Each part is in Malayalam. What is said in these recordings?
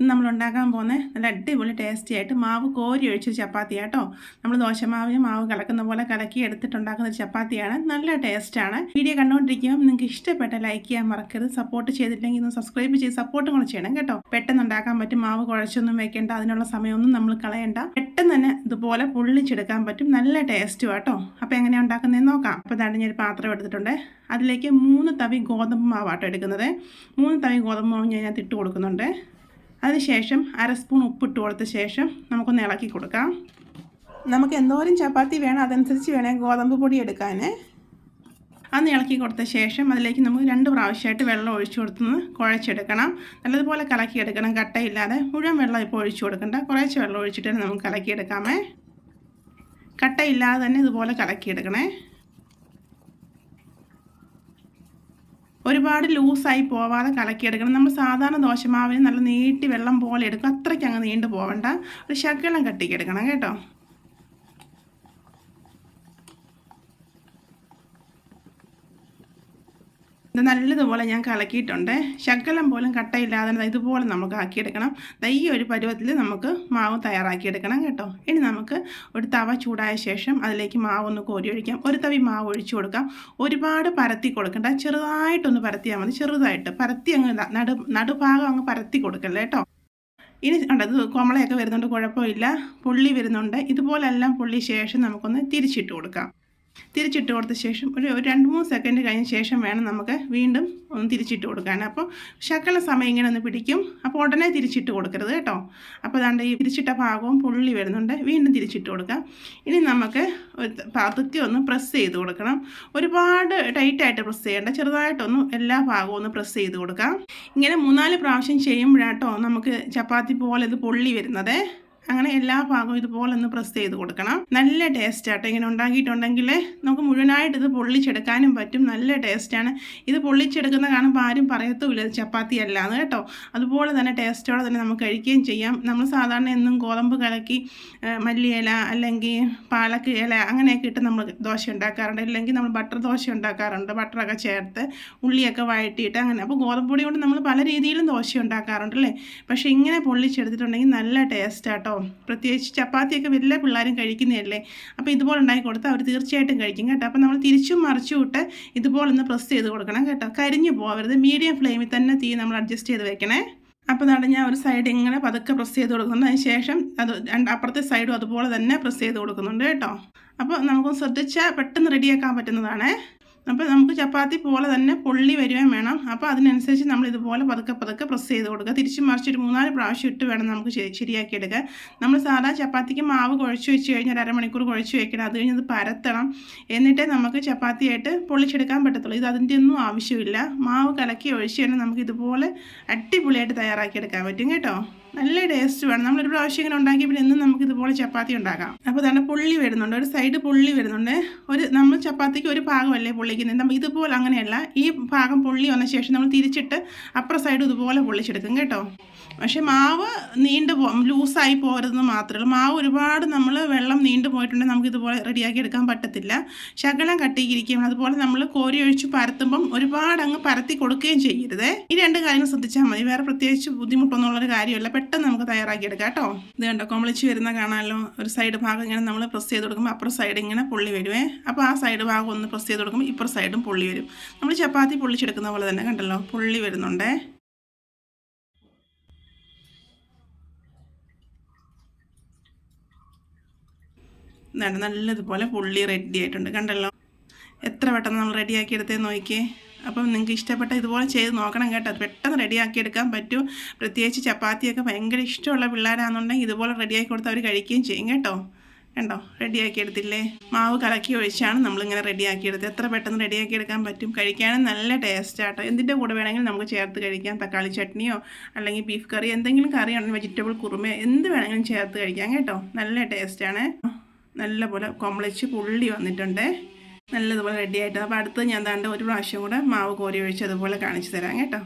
ഇന്ന് നമ്മൾ ഉണ്ടാക്കാൻ പോകുന്ന നല്ല അടിപൊളി ടേസ്റ്റി ആയിട്ട് മാവ് കോരി ഒഴിച്ചൊരു ചപ്പാത്തി ആട്ടോ നമ്മൾ ദോശമാവിന് മാവ് കലക്കുന്ന പോലെ കലക്കി എടുത്തിട്ടുണ്ടാക്കുന്ന ഒരു ചപ്പാത്തിയാണ്. നല്ല ടേസ്റ്റാണ് വീഡിയോ കണ്ടുകൊണ്ടിരിക്കുമ്പോൾ നിങ്ങൾക്ക് ഇഷ്ടപ്പെട്ട ലൈക്ക് ചെയ്യാൻ മറക്കരുത്. സപ്പോർട്ട് ചെയ്തില്ലെങ്കിൽ ഒന്ന് സബ്സ്ക്രൈബ് ചെയ്ത് സപ്പോർട്ടും കൂടെ ചെയ്യണം കേട്ടോ. പെട്ടെന്ന് ഉണ്ടാക്കാൻ പറ്റും. മാവ് കുഴച്ചൊന്നും വെക്കേണ്ട. അതിനുള്ള സമയമൊന്നും നമ്മൾ കളയണ്ട. പെട്ടെന്ന് തന്നെ ഇതുപോലെ പൊള്ളിച്ചെടുക്കാൻ പറ്റും. നല്ല ടേസ്റ്റും ആട്ടോ. അപ്പോൾ എങ്ങനെയാണ് ഉണ്ടാക്കുന്നതെന്ന് നോക്കാം. അപ്പോൾ ഞാൻ ഒരു പാത്രം എടുത്തിട്ടുണ്ട്. അതിലേക്ക് മൂന്ന് തവി ഗോതമ്പ് മാവാട്ടോ എടുക്കുന്നത്. മൂന്ന് തവി ഗോതമ്പ് മാവ് ഞാൻ ഇതിനകത്ത് ഇട്ട് കൊടുക്കുന്നുണ്ട്. അതിനുശേഷം അര സ്പൂൺ ഉപ്പിട്ട് കൊടുത്ത ശേഷം നമുക്കൊന്ന് ഇളക്കി കൊടുക്കാം. നമുക്ക് എന്തോരം ചപ്പാത്തി വേണം അതനുസരിച്ച് വേണേൽ ഗോതമ്പ് പൊടി എടുക്കാൻ. അന്ന് ഇളക്കി കൊടുത്ത ശേഷം അതിലേക്ക് നമുക്ക് രണ്ട് പ്രാവശ്യമായിട്ട് വെള്ളം ഒഴിച്ചു കൊടുത്തുനിന്ന് കുഴച്ചെടുക്കണം. നല്ലതുപോലെ കലക്കിയെടുക്കണം. കട്ടയില്ലാതെ മുഴുവൻ വെള്ളം ഇപ്പോൾ ഒഴിച്ചു കൊടുക്കണ്ട. കുറേശ്ശെ വെള്ളം ഒഴിച്ചിട്ട് നമുക്ക് കലക്കിയെടുക്കാമേ. കട്ടയില്ലാതെ തന്നെ ഇതുപോലെ കലക്കിയെടുക്കണേ. ഒരുപാട് ലൂസായി പോവാതെ കലക്കിയെടുക്കണം. നമ്മൾ സാധാരണ ദോശമാവിന് നല്ല നീട്ടി വെള്ളം പോലെ എടുക്കും. അത്രയ്ക്ക് അങ്ങ് നീണ്ടു പോവണ്ട. ഒരു ശകലം കട്ടിക്കെടുക്കണം കേട്ടോ. ഇത് നല്ലതുപോലെ ഞാൻ കലക്കിയിട്ടുണ്ട്. ശകലം പോലും കട്ടയില്ലാതെ ഇതുപോലെ നമുക്ക് ആക്കിയെടുക്കണം. ഈ ഒരു പരുവത്തിൽ നമുക്ക് മാവ് തയ്യാറാക്കിയെടുക്കണം കേട്ടോ. ഇനി നമുക്ക് ഒരു തവ ചൂടായ ശേഷം അതിലേക്ക് മാവ് ഒന്ന് കോരി ഒഴിക്കാം. ഒരു തവി മാവ് ഒഴിച്ചു കൊടുക്കാം. ഒരുപാട് പരത്തി കൊടുക്കണ്ട. ചെറുതായിട്ടൊന്ന് പരത്തിയാൽ മതി. ചെറുതായിട്ട്. പരത്തി അങ്ങ് നടു നടുഭാഗം അങ്ങ് പരത്തി കൊടുക്കല്ലേ കേട്ടോ. ഇനി കണ്ടത് കോമളയൊക്കെ വരുന്നുണ്ട്. കുഴപ്പമില്ല. പുള്ളി വരുന്നുണ്ട്. ഇതുപോലെല്ലാം പുള്ളി ശേഷം നമുക്കൊന്ന് തിരിച്ചിട്ട് കൊടുക്കാം. തിരിച്ചിട്ട് കൊടുത്ത ശേഷം ഒരു ഒരു രണ്ട് മൂന്ന് സെക്കൻഡ് കഴിഞ്ഞ ശേഷം വേണം നമുക്ക് വീണ്ടും ഒന്ന് തിരിച്ചിട്ട് കൊടുക്കാൻ. അപ്പോൾ ശക്കള സമയം ഇങ്ങനെ ഒന്ന് പിടിക്കും. അപ്പോൾ ഉടനെ തിരിച്ചിട്ട് കൊടുക്കരുത് കേട്ടോ. അപ്പോൾ അതാണ്ട് ഈ തിരിച്ചിട്ട ഭാഗവും പുള്ളി വരുന്നുണ്ട്. വീണ്ടും തിരിച്ചിട്ട് കൊടുക്കാം. ഇനി നമുക്ക് പതുക്കെ ഒന്ന് പ്രസ് ചെയ്ത് കൊടുക്കണം. ഒരുപാട് ടൈറ്റായിട്ട് പ്രസ് ചെയ്യേണ്ട. ചെറുതായിട്ടൊന്ന് എല്ലാ ഭാഗവും ഒന്ന് പ്രസ് ചെയ്ത് കൊടുക്കാം. ഇങ്ങനെ മൂന്നാൽ പ്രാവശ്യം ചെയ്യുമ്പോഴാട്ടോ നമുക്ക് ചപ്പാത്തി പോലെ ഇത് പൊള്ളി വരുന്നത്. അങ്ങനെ എല്ലാ ഭാഗവും ഇതുപോലെ ഒന്ന് പ്രസ് ചെയ്ത് കൊടുക്കണം. നല്ല ടേസ്റ്റ് ആട്ടോ. ഇങ്ങനെ ഉണ്ടാക്കിയിട്ടുണ്ടെങ്കിൽ നമുക്ക് മുഴുവനായിട്ട് ഇത് പൊള്ളിച്ചെടുക്കാനും പറ്റും. നല്ല ടേസ്റ്റാണ് ഇത് പൊള്ളിച്ചെടുക്കുന്ന കാണുമ്പോൾ ആരും പറയത്തുമില്ല ചപ്പാത്തി അല്ലാന്ന് കേട്ടോ. അതുപോലെ തന്നെ ടേസ്റ്റോടെ തന്നെ നമുക്ക് കഴിക്കുകയും ചെയ്യാം. നമ്മൾ സാധാരണ എന്നും ഗോതമ്പ് കലക്കി മല്ലിയില അല്ലെങ്കിൽ പാലക്ക് ഇല അങ്ങനെയൊക്കെ ഇട്ട് നമ്മൾ ദോശ ഉണ്ടാക്കാറുണ്ട്. അല്ലെങ്കിൽ നമ്മൾ ബട്ടർ ദോശ ഉണ്ടാക്കാറുണ്ട്. ബട്ടറൊക്കെ ചേർത്ത് ഉള്ളിയൊക്കെ വഴറ്റിയിട്ട് അങ്ങനെ. അപ്പോൾ ഗോതമ്പ് പൊടി കൊണ്ട് നമ്മൾ പല രീതിയിലും ദോശ ഉണ്ടാക്കാറുണ്ട് അല്ലേ? പക്ഷേ ഇങ്ങനെ പൊള്ളിച്ചെടുത്തിട്ടുണ്ടെങ്കിൽ നല്ല ടേസ്റ്റ് ആട്ടോ. പ്രത്യേകിച്ച് ചപ്പാത്തിയൊക്കെ വലിയ പിള്ളേരും കഴിക്കുന്നതല്ലേ. അപ്പോൾ ഇതുപോലെ ഉണ്ടാക്കി കൊടുത്താൽ അവർ തീർച്ചയായിട്ടും കഴിക്കും കേട്ടോ. അപ്പോൾ നമ്മൾ തിരിച്ചും മറിച്ചും ഇട്ട് ഇതുപോലെ ഒന്ന് പ്രസ് ചെയ്ത് കൊടുക്കണം കേട്ടോ. കരിഞ്ഞു പോകരുത് മീഡിയം ഫ്ലെയിമിൽ തന്നെ തീ നമ്മൾ അഡ്ജസ്റ്റ് ചെയ്ത് വെക്കണേ. അപ്പോൾ നട ഞാൻ ഒരു സൈഡ് ഇങ്ങനെ പതുക്കെ പ്രസ് ചെയ്ത് കൊടുക്കുന്നുണ്ട് അതിന് ശേഷം അത് രണ്ട് അപ്പുറത്തെ സൈഡും അതുപോലെ തന്നെ പ്രസ് ചെയ്ത് കൊടുക്കുന്നുണ്ട് കേട്ടോ. അപ്പോൾ നമുക്കൊന്ന് ശ്രദ്ധിച്ചാൽ പെട്ടെന്ന് റെഡിയാക്കാൻ പറ്റുന്നതാണ്. അപ്പോൾ നമുക്ക് ചപ്പാത്തി പോലെ തന്നെ പൊള്ളി വരുവേം വേണം. അപ്പോൾ അതിനനുസരിച്ച് നമ്മൾ ഇതുപോലെ പതുക്കെ പതുക്കെ പ്രസ് ചെയ്ത് കൊടുക്കുക. തിരിച്ച് മറിച്ചൊരു മൂന്നാൽ പ്രാവശ്യം ഇട്ട് വേണം നമുക്ക് ശരിയാക്കി എടുക്കുക നമ്മൾ സാധാ ചപ്പാത്തിക്ക് മാവ് കുഴച്ച് വെച്ച് കഴിഞ്ഞാൽ അരമണിക്കൂർ കുഴച്ച് വെക്കണം. അത് കഴിഞ്ഞ് അത് പരത്തണം. എന്നിട്ടേ നമുക്ക് ചപ്പാത്തിയായിട്ട് പൊള്ളിച്ചെടുക്കാൻ പറ്റത്തുള്ളൂ. ഇത് അതിന്റെ ഒന്നും ആവശ്യമില്ല. മാവ് കലക്കി ഒഴിച്ച് കഴിഞ്ഞാൽ നമുക്ക് ഇതുപോലെ അടിപൊളിയായിട്ട് തയ്യാറാക്കിയെടുക്കാൻ പറ്റും കേട്ടോ. നല്ല ടേസ്റ്റ് വേണം. നമ്മളൊരു പ്രാവശ്യം ഇങ്ങനെ ഉണ്ടാക്കി പിന്നെ എന്നും നമുക്ക് ഇതുപോലെ ചപ്പാത്തി ഉണ്ടാക്കാം. അപ്പോൾ തന്നെ പുള്ളി വരുന്നുണ്ട്. ഒരു സൈഡ് പുള്ളി വരുന്നുണ്ട്. ഒരു നമ്മൾ ചപ്പാത്തിക്ക് ഒരു ഭാഗമല്ലേ പൊള്ളിക്കുന്നത് നമ്മൾ ഇതുപോലെ അങ്ങനെയല്ല. ഈ ഭാഗം പുള്ളി വന്ന ശേഷം നമ്മൾ തിരിച്ചിട്ട് അപ്പുറ സൈഡ് ഇതുപോലെ പൊള്ളിച്ചെടുക്കും കേട്ടോ. പക്ഷേ മാവ് നീണ്ടു പോ ലൂസായി പോകരുതെന്ന് മാത്രമേ ഉള്ളൂ. മാവ് ഒരുപാട് നമ്മൾ വെള്ളം നീണ്ടു പോയിട്ടുണ്ടെങ്കിൽ നമുക്ക് ഇതുപോലെ റെഡിയാക്കി എടുക്കാൻ പറ്റത്തില്ല. ശകലം കട്ടിയിരിക്കും അതുപോലെ നമ്മൾ കോരി ഒഴിച്ച് പരത്തുമ്പം ഒരുപാട് അങ്ങ് പരത്തി കൊടുക്കുകയും ചെയ്യരുത്. ഈ രണ്ട് കാര്യങ്ങൾ ശ്രദ്ധിച്ചാൽ മതി. വേറെ പ്രത്യേകിച്ച് ബുദ്ധിമുട്ടൊന്നുള്ളൊരു കാര്യമല്ല. പെട്ടെന്ന് നമുക്ക് തയ്യാറാക്കിയെടുക്കാം കേട്ടോ. ഇത് കണ്ടോ കൊമളിച്ച് വരുന്ന കാണാമല്ലോ ഒരു സൈഡ് ഭാഗം ഇങ്ങനെ നമ്മൾ പ്രസ് ചെയ്ത് കൊടുക്കുമ്പോൾ അപ്പുറം സൈഡ് ഇങ്ങനെ പൊള്ളി വരുവേ. അപ്പോൾ ആ സൈഡ് ഭാഗം ഒന്ന് പ്രസ് ചെയ്ത് കൊടുക്കുമ്പോൾ ഇപ്പുറം സൈഡും പൊള്ളി വരും. നമ്മൾ ചപ്പാത്തി പൊള്ളിച്ചെടുക്കുന്ന പോലെ തന്നെ കണ്ടല്ലോ പൊള്ളി വരുന്നുണ്ടേ. നല്ലതുപോലെ പുള്ളി റെഡി ആയിട്ടുണ്ട്. കണ്ടല്ലോ എത്ര പെട്ടെന്ന് നമ്മൾ റെഡിയാക്കി എടുത്തേ നോക്കിയേ. അപ്പം നിങ്ങൾക്ക് ഇഷ്ടപ്പെട്ട ഇതുപോലെ ചെയ്ത് നോക്കണം കേട്ടോ. പെട്ടെന്ന് റെഡിയാക്കി എടുക്കാൻ പറ്റും. പ്രത്യേകിച്ച് ചപ്പാത്തിയൊക്കെ ഭയങ്കര ഇഷ്ടമുള്ള പിള്ളേരാണെന്നുണ്ടെങ്കിൽ ഇതുപോലെ റെഡിയാക്കി കൊടുത്ത് അവർ കഴിക്കുകയും ചെയ്യും കേട്ടോ. കണ്ടോ? റെഡിയാക്കി എടുത്തില്ലേ? മാവ് കലക്കി ഒഴിച്ചാണ് നമ്മളിങ്ങനെ റെഡിയാക്കി എടുത്തത്. എത്ര പെട്ടെന്ന് റെഡിയാക്കി എടുക്കാൻ പറ്റും? കഴിക്കാനും നല്ല ടേസ്റ്റ് ആട്ടോ. എന്തിന്റെ കൂടെ വേണമെങ്കിലും നമുക്ക് ചേർത്ത് കഴിക്കാം. തക്കാളി ചട്നിയോ അല്ലെങ്കിൽ ബീഫ് കറി എന്തെങ്കിലും കറി ഉണ്ടെങ്കിൽ വെജിറ്റബിൾ കുറുമയോ എന്ത് വേണമെങ്കിലും ചേർത്ത് കഴിക്കാം കേട്ടോ. നല്ല ടേസ്റ്റാണ് നല്ല പോലെ കൊമ്പളിച്ച് പുള്ളി വന്നിട്ടുണ്ട്. നല്ലതുപോലെ റെഡി ആയിട്ട് അപ്പോൾ അടുത്ത് ഞാൻ താണ്ട് ഒരു പ്രാവശ്യം കൂടെ മാവ് കോരി ഒഴിച്ച് അതുപോലെ കാണിച്ചു തരാം കേട്ടോ.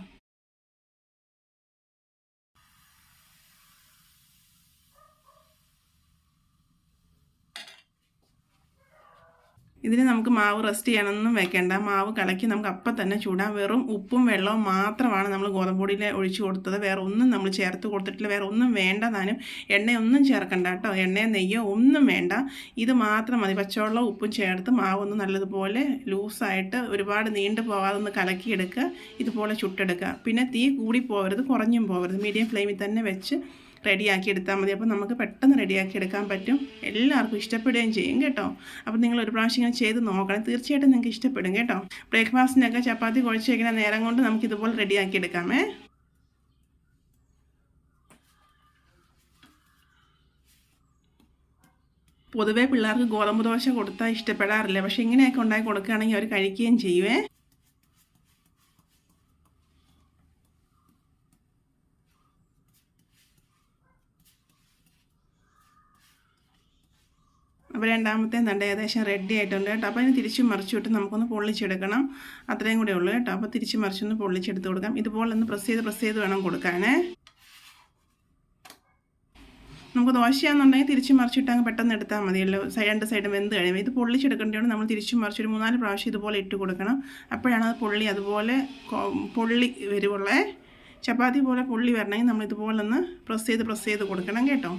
ഇതിന് നമുക്ക് മാവ് റെസ്റ്റ് ചെയ്യാനൊന്നും വെക്കേണ്ട. മാവ് കലക്കി നമുക്ക് അപ്പം തന്നെ ചൂടാം. വെറും ഉപ്പും വെള്ളവും മാത്രമാണ് നമ്മൾ ഗോതമ്പൊടിയിൽ ഒഴിച്ച് കൊടുത്തത്. വേറെ ഒന്നും നമ്മൾ ചേർത്ത് കൊടുത്തിട്ടില്ല. വേറെ ഒന്നും വേണ്ട താനും. എണ്ണയൊന്നും ചേർക്കണ്ട കേട്ടോ. എണ്ണയോ നെയ്യോ ഒന്നും വേണ്ട. ഇത് മാത്രം മതി. പച്ചവെള്ളം ഉപ്പും ചേർത്ത് മാവ് ഒന്ന് നല്ലതുപോലെ ലൂസായിട്ട് ഒരുപാട് നീണ്ടു പോകാതെ ഒന്ന് കലക്കിയെടുക്കുക. ഇതുപോലെ ചുട്ടെടുക്കുക. പിന്നെ തീ കൂടി പോകരുത്. കുറഞ്ഞും പോകരുത്. മീഡിയം ഫ്ലെയിമിൽ തന്നെ വെച്ച് റെഡിയാക്കി എടുത്താൽ മതി. അപ്പോൾ നമുക്ക് പെട്ടെന്ന് റെഡിയാക്കി എടുക്കാൻ പറ്റും. എല്ലാവർക്കും ഇഷ്ടപ്പെടുകയും ചെയ്യും കേട്ടോ. അപ്പോൾ നിങ്ങൾ ഒരു പ്രാവശ്യം ഇങ്ങനെ ചെയ്ത് നോക്കണം. തീർച്ചയായിട്ടും നിങ്ങൾക്ക് ഇഷ്ടപ്പെടും കേട്ടോ. ബ്രേക്ക്ഫാസ്റ്റിനൊക്കെ ചപ്പാത്തി കുഴച്ച് വയ്ക്കുന്ന നേരം കൊണ്ട് നമുക്ക് ഇതുപോലെ റെഡിയാക്കി എടുക്കാമേ പൊതുവേ പിള്ളേർക്ക് ഗോതമ്പ് ദോശ കൊടുത്താൽ ഇഷ്ടപ്പെടാറില്ല. പക്ഷേ ഇങ്ങനെയൊക്കെ ഉണ്ടാക്കി കൊടുക്കുകയാണെങ്കിൽ അവർ കഴിക്കുകയും ചെയ്യുവേ അപ്പോൾ രണ്ടാമത്തെ തണ്ട ഏകദേശം റെഡി ആയിട്ടുണ്ട് കേട്ടോ. അപ്പോൾ അതിന് തിരിച്ച് മറിച്ചിട്ട് നമുക്കൊന്ന് പൊള്ളിച്ചെടുക്കണം. അത്രയും കൂടെ ഉള്ളൂ കേട്ടോ. അപ്പോൾ തിരിച്ച് മറിച്ചൊന്ന് പൊള്ളിച്ചെടുത്ത് കൊടുക്കാം. ഇതുപോലെ ഒന്ന് പ്രസ് ചെയ്ത് പ്രസ് ചെയ്ത് വേണം കൊടുക്കാനേ. നമുക്ക് ദോശയാണെന്നുണ്ടെങ്കിൽ തിരിച്ച് മറിച്ചിട്ട് അങ്ങ് പെട്ടെന്ന് എടുത്താൽ മതിയല്ലോ രണ്ട് സൈഡും വെന്ത് കഴിയുമ്പോൾ ഇത് പൊള്ളിച്ചെടുക്കേണ്ടതുകൊണ്ട് നമ്മൾ തിരിച്ച് മറിച്ചൊരു മൂന്നാൽ പ്രാവശ്യം ഇതുപോലെ ഇട്ട് കൊടുക്കണം. അപ്പോഴാണ് അത് പൊള്ളി അതുപോലെ പൊള്ളി വരുവുള്ളേ. ചപ്പാത്തി പോലെ പൊള്ളി വരണമെങ്കിൽ നമ്മൾ ഇതുപോലെ ഒന്ന് പ്രസ് ചെയ്ത് പ്രസ് ചെയ്ത് കൊടുക്കണം കേട്ടോ.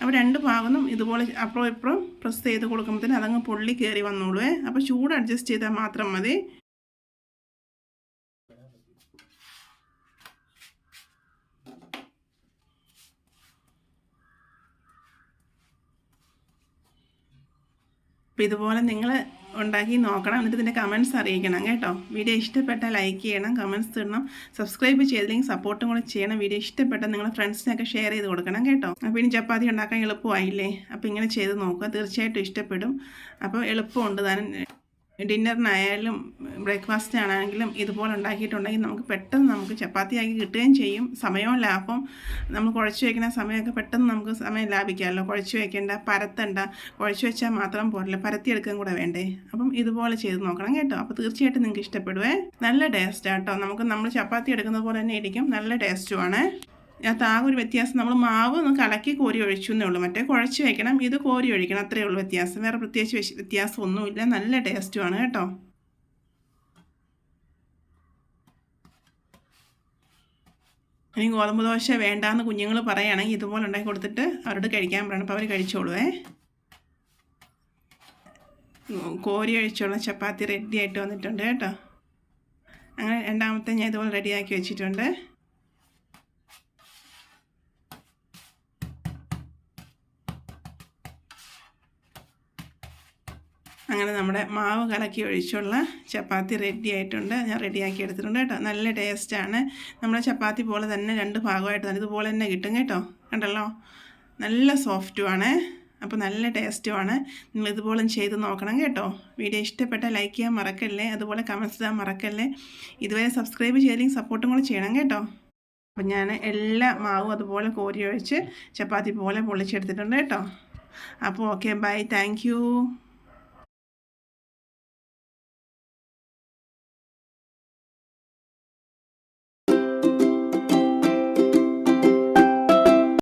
അപ്പോൾ രണ്ട് ഭാഗത്തും ഇതുപോലെ അപ്പുറം ഇപ്പുറം പ്രസ് ചെയ്ത് കൊടുക്കുമ്പോഴത്തേന് അതങ്ങ് പൊള്ളി കയറി വന്നോളൂ അപ്പോൾ ചൂട് അഡ്ജസ്റ്റ് ചെയ്താൽ മാത്രം മതി. അപ്പോൾ ഇതുപോലെ നിങ്ങൾ ഉണ്ടാക്കി നോക്കണം. എന്നിട്ട് ഇതിന്റെ കമൻസ് അറിയിക്കണം കേട്ടോ. വീഡിയോ ഇഷ്ടപ്പെട്ടാൽ ലൈക്ക് ചെയ്യണം കമൻസ് ഇടണം സബ്സ്ക്രൈബ് ചെയ്തില്ലെങ്കിൽ സപ്പോർട്ടും കൂടെ ചെയ്യണം. വീഡിയോ ഇഷ്ടപ്പെട്ടാൽ നിങ്ങളുടെ ഫ്രണ്ട്സിനൊക്കെ ഷെയർ ചെയ്ത് കൊടുക്കണം കേട്ടോ. അപ്പോൾ ഇനി ചപ്പാത്തി ഉണ്ടാക്കാൻ എളുപ്പമായില്ലേ? അപ്പോൾ ഇങ്ങനെ ചെയ്ത് നോക്കുക. തീർച്ചയായിട്ടും ഇഷ്ടപ്പെടും. അപ്പോൾ എളുപ്പമുണ്ട്. താൻ ഡിന്നറിനായാലും ബ്രേക്ക്ഫാസ്റ്റിനാണെങ്കിലും ഇതുപോലെ ഉണ്ടാക്കിയിട്ടുണ്ടെങ്കിൽ നമുക്ക് പെട്ടെന്ന് നമുക്ക് ചപ്പാത്തിയാക്കി കിട്ടുകയും ചെയ്യും. സമയവും ലാഭം നമ്മൾ കുഴച്ച് വയ്ക്കുന്ന സമയമൊക്കെ പെട്ടെന്ന് നമുക്ക് സമയം ലാഭിക്കാമല്ലോ. കുഴച്ച് വയ്ക്കേണ്ട പരത്തണ്ട കുഴച്ച് വെച്ചാൽ മാത്രം പോരല്ലോ. പരത്തിയെടുക്കാൻ കൂടെ വേണ്ടേ. അപ്പം ഇതുപോലെ ചെയ്ത് നോക്കണം കേട്ടോ. അപ്പോൾ തീർച്ചയായിട്ടും നിങ്ങൾക്ക് ഇഷ്ടപ്പെടുവേ. നല്ല ടേസ്റ്റ് കേട്ടോ. നമുക്ക് നമ്മൾ ചപ്പാത്തി എടുക്കുന്ന പോലെ തന്നെ ഇരിക്കും. നല്ല ടേസ്റ്റുമാണ് അതിനകത്ത് ആകെ ഒരു വ്യത്യാസം. നമ്മൾ മാവ് ഒന്ന് കലക്കി കോരി ഒഴിച്ചു എന്നേ ഉള്ളൂ. മറ്റേ കുഴച്ച് വയ്ക്കണം ഇത് കോരി ഒഴിക്കണം. അത്രയേ ഉള്ളൂ വ്യത്യാസം. വേറെ പ്രത്യേകിച്ച് വ്യത്യാസം ഒന്നുമില്ല നല്ല ടേസ്റ്റുമാണ് കേട്ടോ. ഇനി ഗോതമ്പ് ദോശ വേണ്ടാന്ന് കുഞ്ഞുങ്ങൾ പറയുകയാണെങ്കിൽ ഇതുപോലെ ഉണ്ടാക്കി കൊടുത്തിട്ട് അവരോട് കഴിക്കാൻ പറയണം. അപ്പോൾ അവർ കഴിച്ചോളുവേ. കോരി ഒഴിച്ചുള്ള ചപ്പാത്തി റെഡി ആയിട്ട് വന്നിട്ടുണ്ട് കേട്ടോ. അങ്ങനെ രണ്ടാമത്തെ ഞാൻ ഇതുപോലെ റെഡിയാക്കി വെച്ചിട്ടുണ്ട്. അങ്ങനെ നമ്മുടെ മാവ് കലക്കി ഒഴിച്ചുള്ള ചപ്പാത്തി റെഡി ആയിട്ടുണ്ട്. ഞാൻ റെഡിയാക്കി എടുത്തിട്ടുണ്ട് കേട്ടോ. നല്ല ടേസ്റ്റാണ് നമ്മുടെ ചപ്പാത്തി പോലെ തന്നെ രണ്ട് ഭാഗമായിട്ട് തന്നെ ഇതുപോലെ തന്നെ കിട്ടും കേട്ടോ. കണ്ടല്ലോ? നല്ല സോഫ്റ്റുമാണ് അപ്പോൾ നല്ല ടേസ്റ്റുമാണ് നിങ്ങൾ ഇതുപോലെ ചെയ്ത് നോക്കണം കേട്ടോ. വീഡിയോ ഇഷ്ടപ്പെട്ട ലൈക്ക് ചെയ്യാൻ മറക്കല്ലേ? അതുപോലെ കമൻസ് ചെയ്യാൻ മറക്കല്ലേ? ഇതുവരെ സബ്സ്ക്രൈബ് ചെയ്തില്ലെങ്കിൽ സപ്പോർട്ടും കൂടെ ചെയ്യണം കേട്ടോ. അപ്പം ഞാൻ എല്ലാ മാവും അതുപോലെ കോരി ഒഴിച്ച് ചപ്പാത്തി പോലെ പൊള്ളിച്ചെടുത്തിട്ടുണ്ട് കേട്ടോ. അപ്പോൾ ഓക്കെ ബൈ താങ്ക്